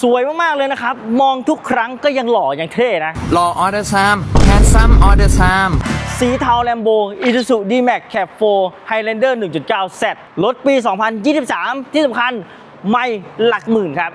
สวยมาก ๆ เลยนะครับ มองทุกครั้งก็ยังหล่อยังเท่นะรอออเดอร์ซามแฮนซัมออเดอร์ซามสีเทาแลมโบอิซูซูดีแม็กแคป4 Highlander 1.9 Z รถปี 2023 ที่สำคัญไม่หลักหมื่นครับ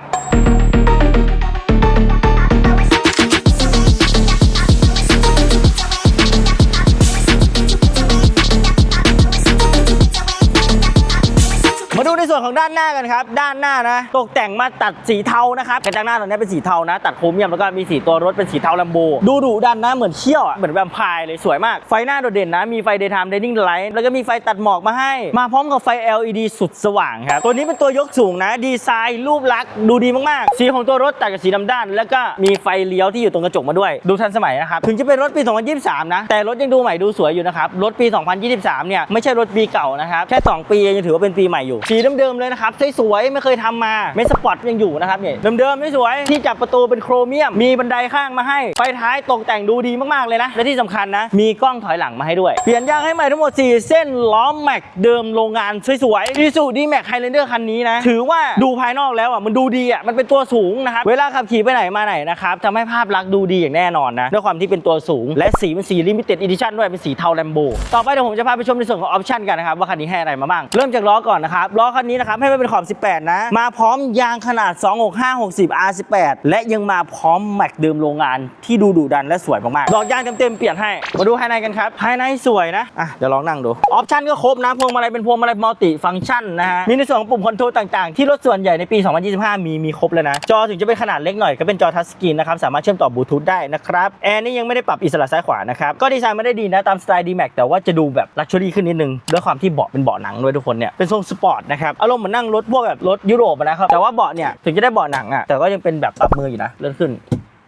มาดูในส่วนของด้านหน้ากันครับ ด้านหน้านะ ตกแต่งมาตัดสีเทานะครับกระจังหน้าตอนนี้เป็นสีเทานะ ตัดโครเมียมแล้วก็มีสีตัวรถเป็นสีเทาแลมโบ ดูดุดันนะ เหมือนเขี้ยวอะเหมือนแวมไพร์เลยสวยมาก ไฟหน้าโดดเด่นนะ มีไฟ daytime running light แล้วก็มีไฟตัดหมอกมาให้ มาพร้อมกับไฟ LED สุดสว่างครับ ตัวนี้เป็นตัวยกสูงนะ ดีไซน์รูปลักษณ์ดูดีมากๆ สีของตัวรถตัดกับสีดำด้าน แล้วก็มีไฟเลี้ยวที่อยู่ตรงกระจกมาด้วย ดูทันสมัยนะครับ ถึงจะเป็นรถปี 2023 นะ แต่รถยังดูใหม่ดูสวยอยู่นะครับ รถปี 2023 เนี่ยไม่ใช่รถปีเก่านะครับ แค่ 2 ปียังถือว่าเป็นปีใหม่อยู่สีเดิมๆเลยนะครับสวยๆไม่เคยทำมาเมสปอร์ตยังอยู่นะครับเนี่ยเดิมๆไม่สวยที่จับประตูเป็นโครเมียม มีบันไดข้างมาให้ไฟท้ายตกแต่งดูดีมากๆเลยนะ และที่สำคัญนะ มีกล้องถอยหลังมาให้ด้วย เปลี่ยนยางให้ใหม่ทั้งหมด 4 เส้นล้อแม็กเดิมโรงงานสวยๆอีซูดีแม็กไฮเลนเดอร์คันนี้นะ ถือว่าดูภายนอกแล้วอะมันดูดีอะมันเป็นตัวสูงนะครับเวลาขับขี่ไปไหนมาไหนนะครับทำให้ภาพลักษณ์ดูดีอย่างแน่นอนนะด้วยความที่เป็นตัวสูง และสีเป็นสีลิมิเต็ดอีดิชั่นด้วยเป็นสีเทาแลมโบต่อไปเดี๋ยวผมจะพาไปชมในส่วนของออปชั่นกันนะครับว่าคันนี้ให้อะไรมาบ้างเริ่มจากล้อก่อนนะครับล้อคันนี้นะครับให้มันเป็นขอบ 18 นะ มาพร้อมยางขนาด 265 60 R18 และยังมาพร้อมแม็กเดิมโรงงานที่ดูดุดันและสวยมากๆดอกยางเต็มๆเปลี่ยนให้ มาดูภายในกันครับ ภายในสวยนะ อะ เดี๋ยวลองนั่งดู ออปชั่นก็ครบนะ พวงมาลัยเป็นพวงมาลัยมัลติฟังก์ชันนะฮะ มีในส่วนของปุ่มคอนโทรลต่างๆ ที่รถส่วนใหญ่ในปี 2025 มีมีครบแล้วนะ จอถึงจะเป็นขนาดเล็กหน่อยก็เป็นจอทัชสกรีนนะครับ สามารถเชื่อมต่อบลูทูธได้นะครับ แอร์นี่ยังไม่ได้ปรับอิสระซ้ายขวานะครับ ก็ดีไซน์ไม่ได้ดีนะตามสไตล์ D-Max แต่ว่าจะดูแบบลักชัวรี่ขึ้นนิดนึงด้วยความที่เบาะเป็นเบาะหนังด้วยทุกคนเนี่ยเป็นทรงสปอร์ตนะครับอารมณ์เหมือนนั่งรถพวกแบบรถยุโรปนะครับแต่ว่าเบาะเนี่ยถึงจะได้เบาะหนังอะแต่ก็ยังเป็นแบบปรับมืออยู่นะเลื่อนขึ้น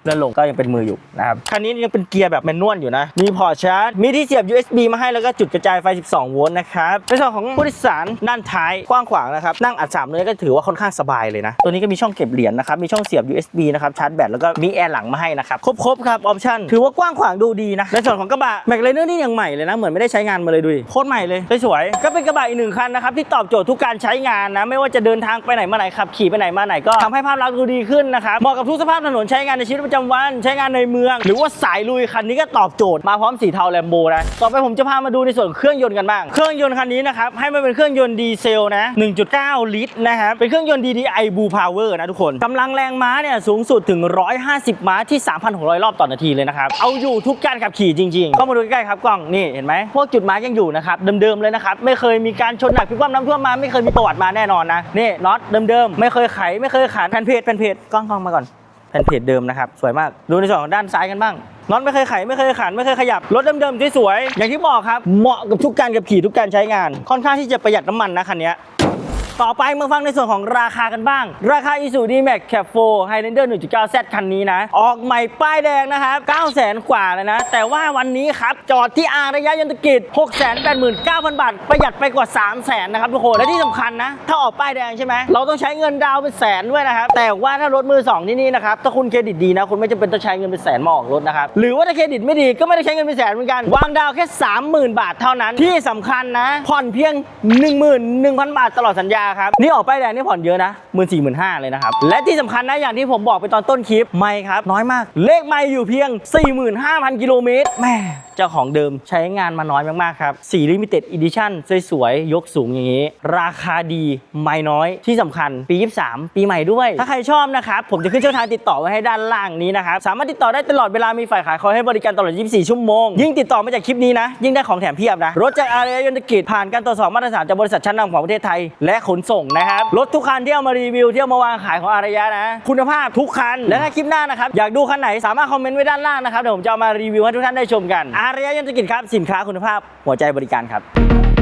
เลื่อนลงก็ยังเป็นมืออยู่นะครับคันนี้ยังเป็นเกียร์แบบแมนนวลอยู่นะ มีพอร์ตชาร์จ มีที่เสียบ USB มาให้แล้วก็จุดกระจายไฟ 12 โวลต์นะครับในส่วนของผู้โดยสารด้านท้ายกว้างขวางนะครับนั่งอัดสามเลยก็ถือว่าค่อนข้างสบายเลยนะ ตัวนี้ก็มีช่องเก็บเหรียญนะครับมีช่องเสียบ USB นะครับชาร์จแบตแล้วก็มีแอร์หลังมาให้นะครับครบๆครับออปชั่นถือว่ากว้างขวางดูดีนะในส่วนของกระบะแม็กเลเนอร์นี่ยังใหม่เลยนะเหมือนไม่ได้ใช้งานมาเลยดูดิโคตรใหม่เลยสวยๆก็เป็นกระบะอีกหนึ่งคันนะครับที่ตอบโจทย์ทุกการใช้งานนะไม่ว่าจะเดินทางไปไหนมาไหนขับขี่ไปไหนมาไหนก็ทำให้ภาพลักษณ์ดูดีขึ้นนะครับเหมาะกับทุกสภาพถนนใช้งานในชีวิตประจำวันใช้งานในเมือง หรือว่าสายลุยคันนี้ก็ตอบโจทย์มาพร้อมสีเทาแลมโบนะต่อไปผมจะพามาดูในส่วนเครื่องยนต์กันบ้าง เครื่องยนต์คันนี้นะครับให้มันเป็นเครื่องยนต์ดีเซลนะ 1.9 ลิตรนะครับเป็นเครื่องยนต์ DDI Blue Power นะทุกคนกำลังแรงม้าเนี่ยสูงสุดถึง 150 ม้าที่ 3,600 รอบต่อนาทีเลยนะครับเอาอยู่ทุกการขับขี่จริงๆเข้ามาดูใกล้ๆครับกล้องนี่เห็นไหมพวกจุดมาร์กยังอยู่นะครับเดิมๆเลยนะครับไม่เคยมีการชนหนักพิคว่ำน้ำท่วมมาไม่เคยมีประวัติมาแน่นอนนะนี่น็อตเดิมๆไม่เคยไขไม่เคยขันแผ่นเพจแผ่นเพจกล้องกล้องมาก่อน นเพจเดิมนะครับ สวยมาก ดูในส่วนของด้านซ้ายกันบ้างน็อตไม่เคยไขไม่เคยขันไม่เคยขยับ รถเดิมๆที่สวยอย่างที่บอกครับเหมาะกับทุกการขับขี่ทุกการใช้งาน ค่อนข้างที่จะประหยัดน้ำมันนะคันนี้ ต่อไปมาฟังในส่วนของราคากันบ้าง ราคา Isuzu d m a x Cap 4 Highlander 1.9 Z คันนี้นะ ออกใหม่ป้ายแดงนะครับ900,000 กว่าเลยนะ แต่ว่าวันนี้ครับ จอดที่อาระยะยนตกิจ 689,000 บาท ประหยัดไปกว่า 300,000 นะครับทุกคน และที่สำคัญนะ ถ้าออกป้ายแดงใช่ไหม เราต้องใช้เงินดาวน์เป็นแสนด้วยนะครับ แต่ว่าถ้ารถมือสองที่นี่นะครับ ถ้าคุณเครดิตดีนะ คุณไม่จำเป็นต้องใช้เงินเป็นแสนมาออกรถนะครับ หรือว่าถ้าเครดิตไม่ดีก็ไม่ได้ใช้เงินเป็นแสนเหมือนกัน วางดาวน์แค่ 30,000 บาทเท่านั้น ที่สำคัญนะ ผ่อนเพียง 11,000 บาทตลอดสัญญาครับ นี่ออกป้ายแดงนี่ผ่อนเยอะนะหมื่นสี่หมื่นห้าเลยนะครับ และที่สำคัญนะอย่างที่ผมบอกไปตอนต้นคลิป ไม่ครับ น้อยมาก เลขไม่อยู่เพียง 45,000 กิโลเมตรแม่ เจ้าของเดิมใช้งานมาน้อยมากๆครับสีลิมิเต็ดอีดิชั่นสวยๆ ยกสูงอย่างนี้ ราคาดีไม่น้อยที่สำคัญปี 23 ปีใหม่ด้วย ถ้าใครชอบนะครับ ผมจะขึ้นช่องทางติดต่อไว้ให้ด้านล่างนี้นะครับ สามารถติดต่อได้ตลอดเวลามีฝ่ายขายคอยให้บริการตลอด 24 ชั่วโมง ยิ่งติดต่อมาจากคลิปนี้นะ ยิ่งได้ของแถมเพียบนะ รถจากอารยยนตกิจผ่านการตรวจสอบมาตรฐานจากบริษัทชั้นนำของประเทศไทย และขนส่งนะครับรถทุกคันที่เอามารีวิวที่เอามาวางขายของอารยะนะ คุณภาพทุกคันและถ้าคลิปหน้านะครับอยากดูคันไหนสามารถคอมเมนต์ไว้ด้านล่างนะครับเดี๋ยวผมจะเอามารีวิวให้ทุกท่านได้ชมกันอารยะยนตกิจครับ สินค้าคุณภาพหัวใจบริการครับ